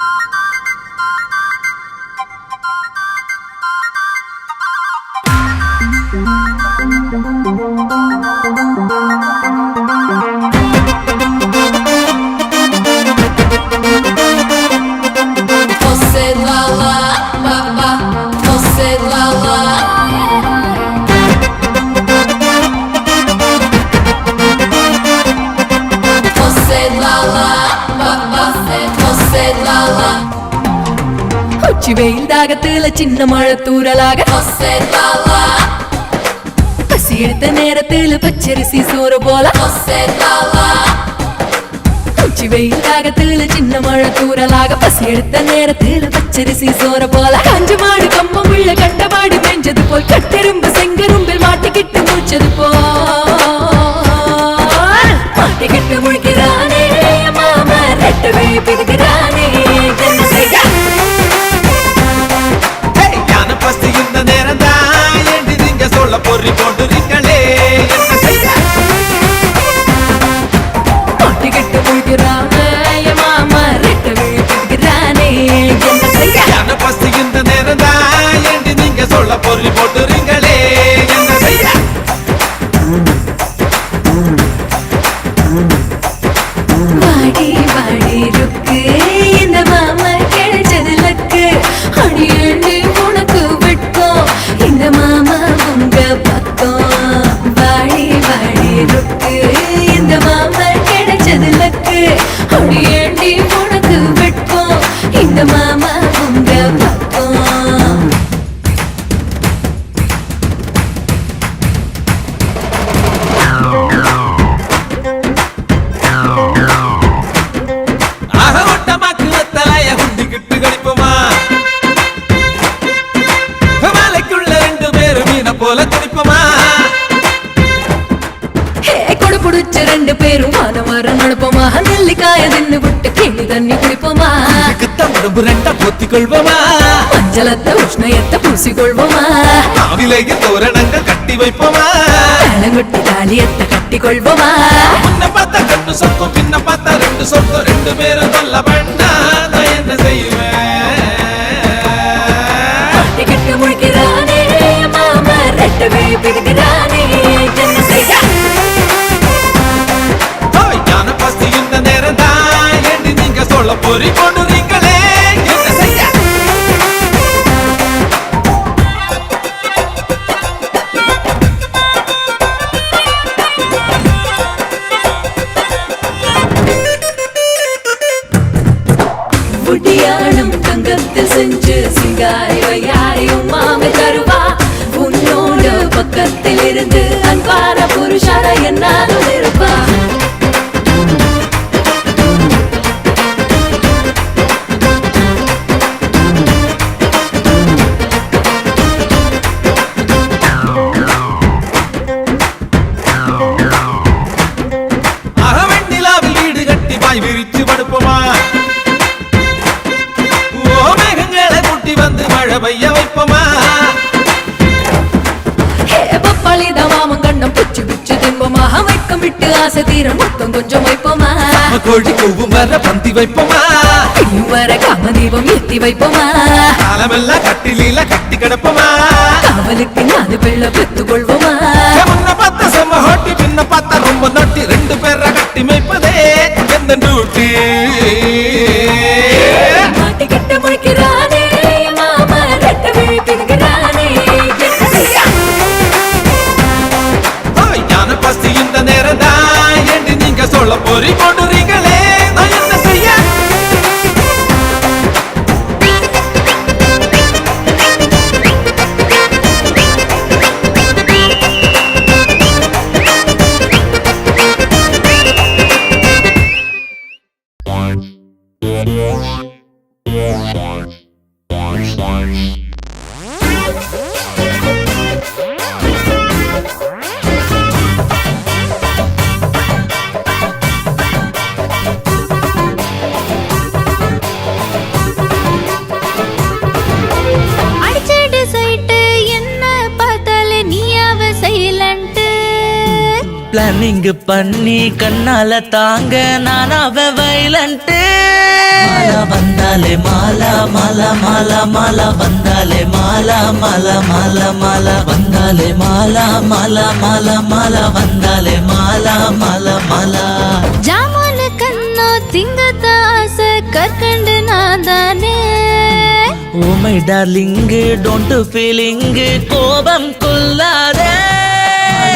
you சின்ன மழை தூரலாக பசி எடுத்த நேரத்துல பச்சரிசி சோறு போல. உச்சி வெயில் தாகத்துல சின்ன மழை தூரலாக பசி எடுத்த நேரத்துல பச்சரிசி சோறு போல. கஞ்சு மாடு கம்மம் உள்ள கண்டபாடு மெஞ்சது போல். கட்டெரும்பு செங்கரும்பில் மாட்டிக்கிட்டு மூச்சது போல். மாட்டிக்கிட்டு முழிக்கிறானே மாமா ரெட்டவே பிடிக்கிறானே போட்டு உஷ்ணயத்தை பூசிக்கொள்வோமா? நாவிலேயே தோரணங்கள் கட்டி வைப்போமா? மேலங்கொட்டி தாலியத்தை கட்டிக்கொள்வோமா? முன்ன பார்த்தா கண்டு சொத்தம் பின்ன பார்த்தா ரெண்டு சொத்தம் ரெண்டு பேரும் தொல்ல பண்ணா நான் என்ன செய்வேன்? மாட்டிக்கிட்டு முழிக்கிறானே மாமா ரெட்டவே பிடிக்கிறானே என்ன செய்ய? ஓய், ஞான பசி இந்த நேரம் தான் ஏண்டி நீங்க சொல்ல பொறி போடுறீங்களே கல்யாணம் தங்கத்தில் செஞ்சு சிங்காரி வையாரியும் மாமை தருவா. உன்னோட பக்கத்தில் இருந்து அன்பார புருஷார என்னாலும் இருப்பா ஆசை தீரம் மொத்தம் கொஞ்சம் வைப்போமா? கோழி கூவும் வர பந்தி வைப்போமா? வர காமதீபம் ஏத்தி வைப்போமா? காலமெல்லாம் கட்டிலீல கட்டி கிடப்போமா? காவலுக்கு நாலு பிள்ளை பெத்துக் கொள்வோமா? முன்ன பார்த்த செம்ம ஹோட்டி பின்ன பார்த்தா ரொம்ப நொட்டி ரெண்டு பேரை கட்டி மேய்ப்பதே எந்த டூட்டி? பிளானிங் பண்ணி கண்ணால தாங்க. நான் அவ வைலண்ட்டு வந்தாலே மாலா மாலா மாலா மாலா வந்தாலே மாலா மாலா மாலா மாலா வந்தாலே மாலா மாலா மாலா மாலா வந்தாலே மாலா மாலா மாலா. ஜாமான கண்ணோ திங்கத ஆசை கற்கண்டு நாதானே oh my darling don't feeling கோபம் கொள்ளாதே.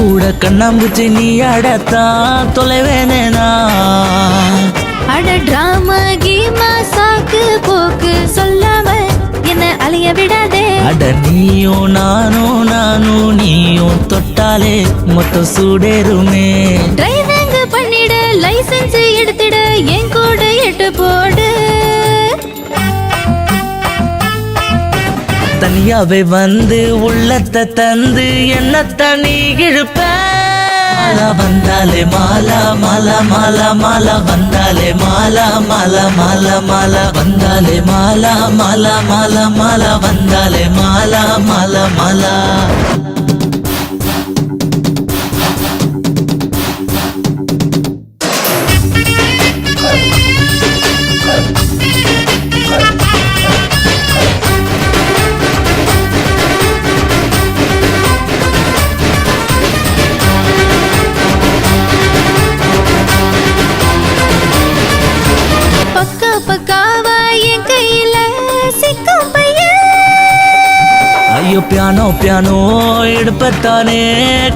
கூட கண்ணாம்பூச்சி நீ அடத்தான் தொலைவேனேனா அட டிராமா கீமா சாக்கு போக்கு சொல்லாம என்ன அலைய விடாதே. அட நீயும் நானும் நானும் நீயும் தொட்டாலே மொத்தம் சூடேறுமே. அவை வந்து உள்ளத்தை தந்து என்ன நீ இழுப்ப? மாலா வந்தாலே மாலா மாலா மாலா மாலா வந்தாலே மாலா மாலா மாலா மாலா வந்தாலே மாலா மாலா மாலா மாலா வந்தாலே மாலா மாலா மாலா. ஐயோ பியானோ பியானோ எடுப்பத்தானே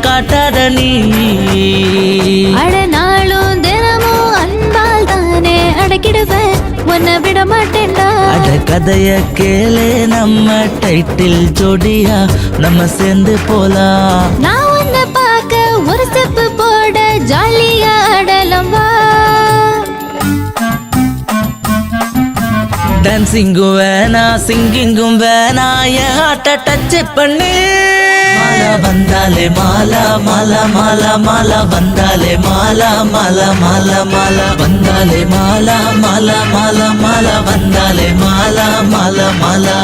காட்டாத நீ. அட நாளும் தினமும் அன்பால் தானே அடக்கிடுவேன். உன்னை விட மாட்டேன்டா. அட கதைய கேளு நம்ம டைட்டில் ஜோடியா. நம்ம சேர்ந்து போலாம். நான் டான்சிங்கும் வேணா சிங்கிங்கும் வேணா என் ஹார்ட்டை டச் பண்ணு. மாலா வந்தாலே மாலா மாலா மாலா மாலா வந்தாலே மாலா மாலா மாலா மாலா வந்தாலே மாலா மாலா மாலா மாலா வந்தாலே மாலா மாலா மாலா.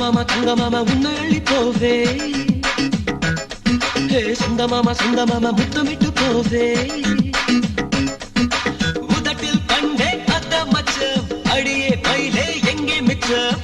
மாமா தங்க மாமா உன்னை அள்ளி போவே. ஹே சொந்த மாமா சொந்த மாமா முத்தமிட்டு போவே. உதட்டில் கண்டே அத்த மச்சம். அடியே மயிலே எங்கே மிச்சம்?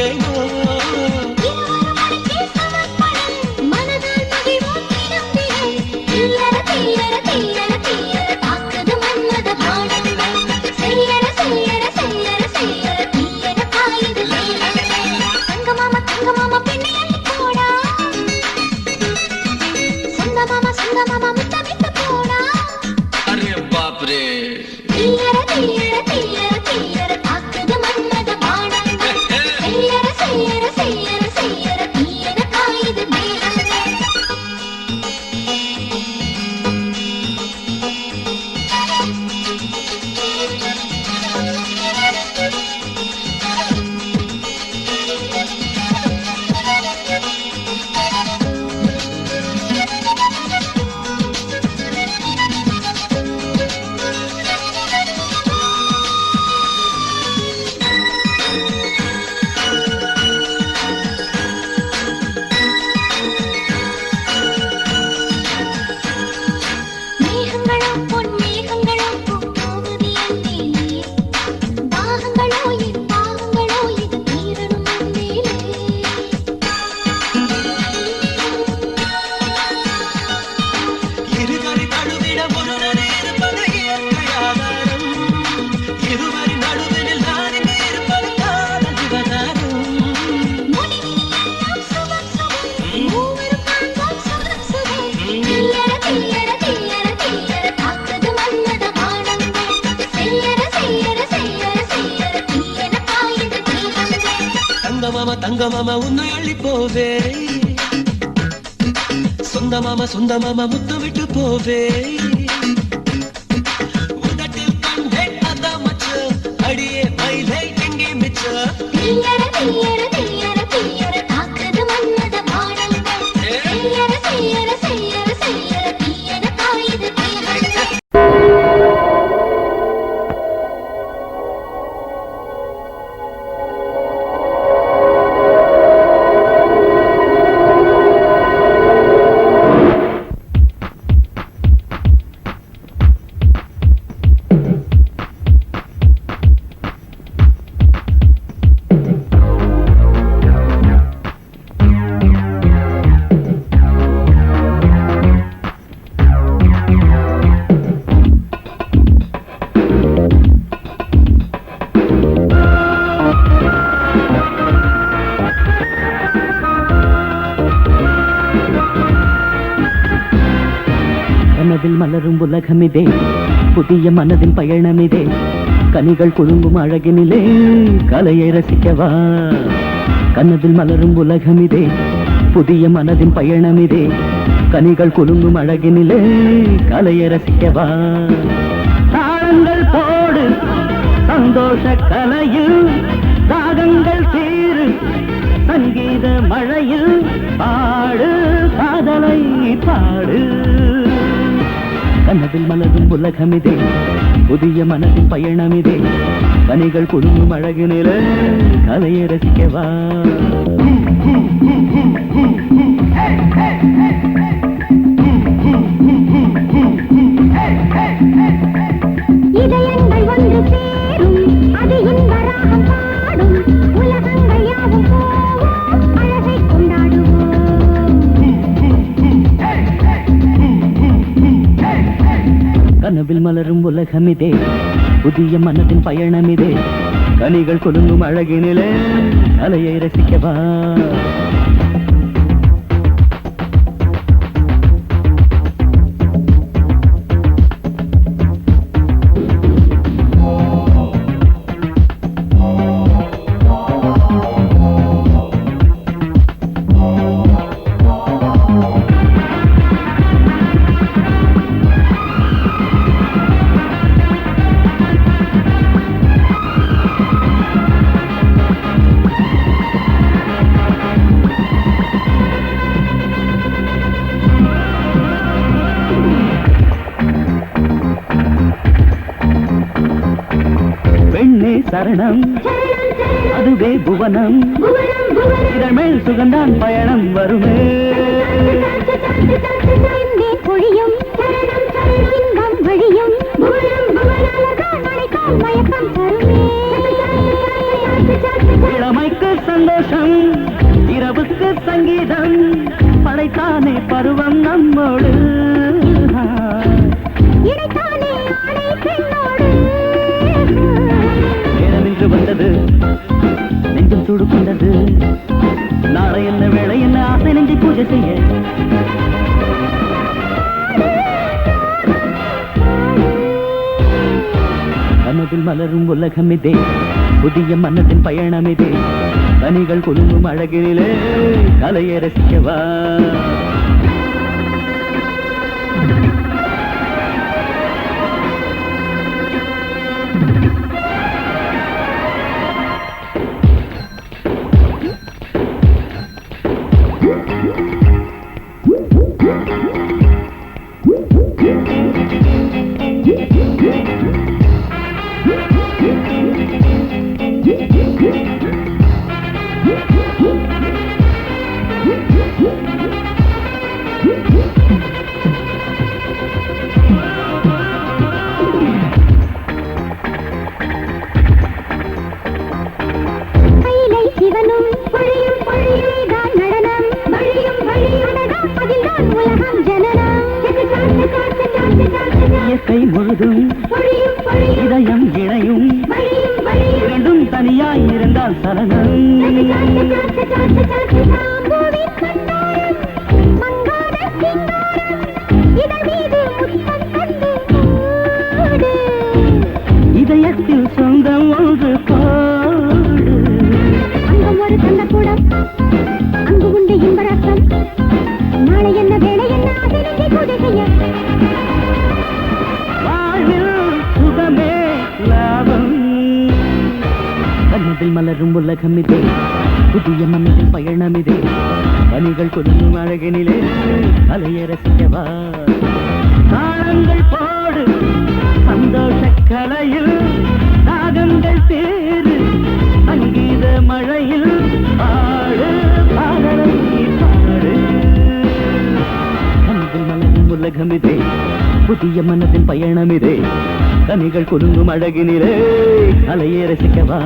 ninguém. do மாமா தங்க மாமா உன்னை அள்ளி போவே சொந்த மாமா சொந்த மாமா முத்த விட்டு போவே மனதில் மலரும் உலகமிதே. புதிய மனதின் பயணமிதே. கனிகள் குழுங்கும் அழகினிலே. கலையை ரசிக்கவா. கனவில் மலரும் உலகமிதே. புதிய மனதின் பயணமிதே. கனிகள் குலுங்கும் அழகினிலே. கலையை ரசிக்கவா. தாளங்கள் போடு சந்தோஷ கலையில். தாகங்கள் தீரு சங்கீத மழையில். பாடு காதலை பாடு. கனவில் மலரும் உலகமிதே. புதிய மனதின் பயணமிதே. கனிகள் குடும்பம் நில கலையை ரசிக்கவா? Hey, hey, hey! கனவில் மலரும் உலகமிதே. புதிய மனதின் பயணமிதே. கனிகள் குலுங்கும் அழகினிலே. கலையை ரசிக்கவா? சரணம். அதுவே புவனம். இதழ் மேல் சுகந்தான் பயணம் வருமே. பொழியும் வழியும் இளமைக்கு சந்தோஷம் இரவுக்கு சங்கீதம் படைத்தானே பருவம் நம்மோடு. மலரும் உலகம் இதே புதிய மன்னத்தின் பயணம் இதே கனிகள் குலுங்கும் அழகிலே கலையை ரசிக்கவா மனதில் மலரும் உலகம் இதே புதிய மனதில் பயணம் இதே கனிகள் கொடுக்கும் அழகினிலே கலையை ரசிக்கவா தாளங்கள் போடு சந்தோஷ கலையில் ராகங்கள் தேரு சங்கீத மழையில் பாடு பாடலை பாடு. கண்கள் மலரும் உலகம் இதே புதிய மனதின் பயணம் இதே கனிகள் குலுங்கும் அழகினிலே அலையே ரசிக்கவா